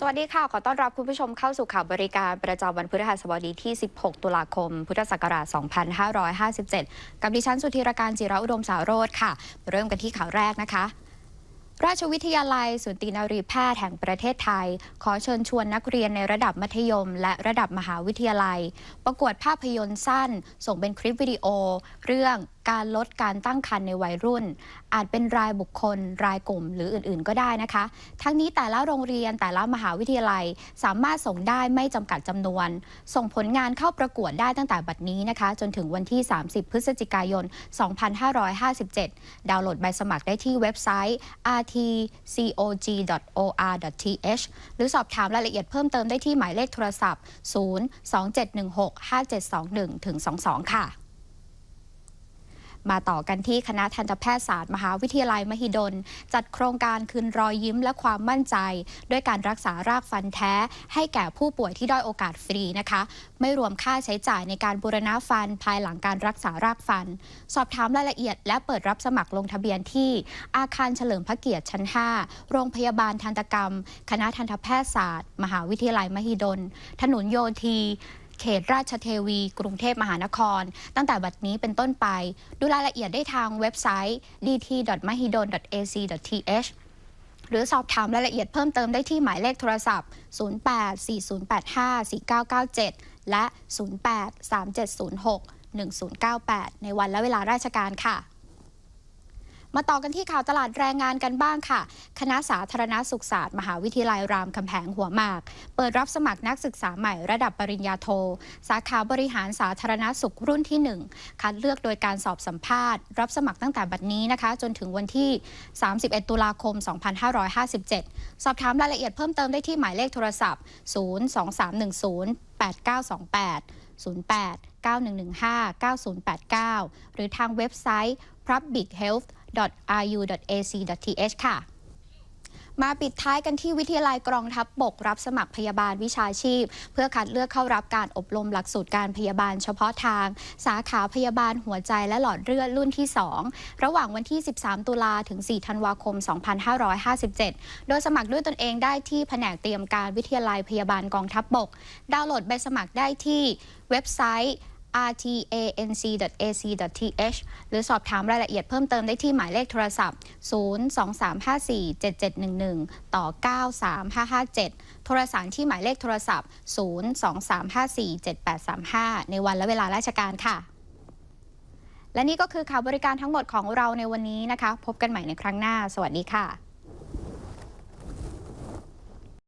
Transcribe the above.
สวัสดีค่ะ ขอต้อนรับคุณผู้ชมเข้าสู่ข่าวบริการประจำวันพฤหัสบดีที่ 16 ตุลาคม พุทธศักราช 2557 กับดิฉันสุธีรการจิระอุดมสาวโรธค่ะ เริ่มกันที่ข่าวแรกนะคะ ราชวิทยาลัยสูตินารีแพทย์แห่งประเทศไทย ขอเชิญชวนนักเรียนในระดับมัธยม และระดับมหาวิทยาลัย ประกวดภาพยนตร์สั้น ส่งเป็นคลิปวิดีโอ เรื่องการลดการตั้งครรภ์ในวัยรุ่น อาจเป็นรายบุคคล รายกลุ่มหรืออื่นๆ ก็ได้นะคะ ทั้งนี้แต่ละโรงเรียนแต่ละมหาวิทยาลัย สามารถส่งได้ไม่จำกัดจำนวน ส่งผลงานเข้าประกวดได้ตั้งแต่บัดนี้นะคะ จนถึงวันที่ 30 พฤศจิกายน 2557 ดาวน์โหลดใบสมัครได้ที่เว็บไซต์ rtcog.or.th หรือสอบถามรายละเอียดเพิ่มเติมได้ที่หมายเลขโทรศัพท์ 027165721-22 ค่ะ มาต่อกันที่คณะทันตแพทยศาสตร์ มหาวิทยาลัยมหิดล จัดโครงการคืนรอยยิ้มและความมั่นใจ ด้วยการรักษารากฟันแท้ ให้แก่ผู้ป่วยที่ด้อยโอกาสฟรีนะคะ ไม่รวมค่าใช้จ่ายในการบูรณะฟันภายหลังการรักษารากฟัน สอบถามรายละเอียด และเปิดรับสมัครลงทะเบียนที่ อาคารเฉลิมพระเกียรติชั้น 5 โรงพยาบาลทันตกรรม คณะทันตแพทยศาสตร์ มหาวิทยาลัยมหิดล ถนนโยธี เขตราชเทวี กรุงเทพมหานคร ตั้งแต่บัดนี้เป็นต้นไป ดูรายละเอียดได้ทางเว็บไซต์ dt.mahidol.ac.th หรือสอบถามรายละเอียดเพิ่มเติมได้ที่หมายเลขโทรศัพท์ 0840854997 และ 0837061098 ในวันและเวลาราชการค่ะ มาต่อกันที่ข่าวตลาดแรงงานกันบ้างค่ะ คณะสาธารณสุขศาสตร์ มหาวิทยาลัยรามคำแหงหัวหมาก เปิดรับสมัครนักศึกษาใหม่ระดับปริญญาโท สาขาบริหารสาธารณสุขรุ่นที่ 1 คัดเลือกโดยการสอบสัมภาษณ์ รับสมัครตั้งแต่บัดนี้นะคะ จนถึงวันที่ 31 ตุลาคม 2557 สอบถามรายละเอียดเพิ่มเติมได้ที่หมายเลขโทรศัพท์ 02310 8928 08 9115 9089 หรือทางเว็บไซต์ public health publichealth.ru.ac.th ค่ะมาปิดท้ายกันที่วิทยาลัยกองทัพบบกรับสมัครพยาบาลวิชาชีพ เพื่อคัดเลือกเข้ารับการอบรมหลักสูตรการพยาบาลเฉพาะทาง สาขาพยาบาลหัวใจและหลอดเลือดรุ่นที่ 2 ระหว่างวันที่ 13 ตุลาถึง 4 ธันวาคม 2557 โดยสมัครด้วยตนเองได้ที่แผนกเตรียมการวิทยาลัยพยาบาลกองทัพบบก ดาวน์โหลดใบสมัครได้ที่เว็บไซต์ rtanc.ac.th หรือสอบถามรายละเอียดเพิ่มเติมได้ที่หมายเลขโทรศัพท์ 023547711 ต่อ 93557 โทรสารที่หมายเลขโทรศัพท์ 023547835 ในวันและเวลาราชการค่ะ และนี่ก็คือข่าวบริการทั้งหมดของเราในวันนี้นะคะ พบกันใหม่ในครั้งหน้า สวัสดีค่ะ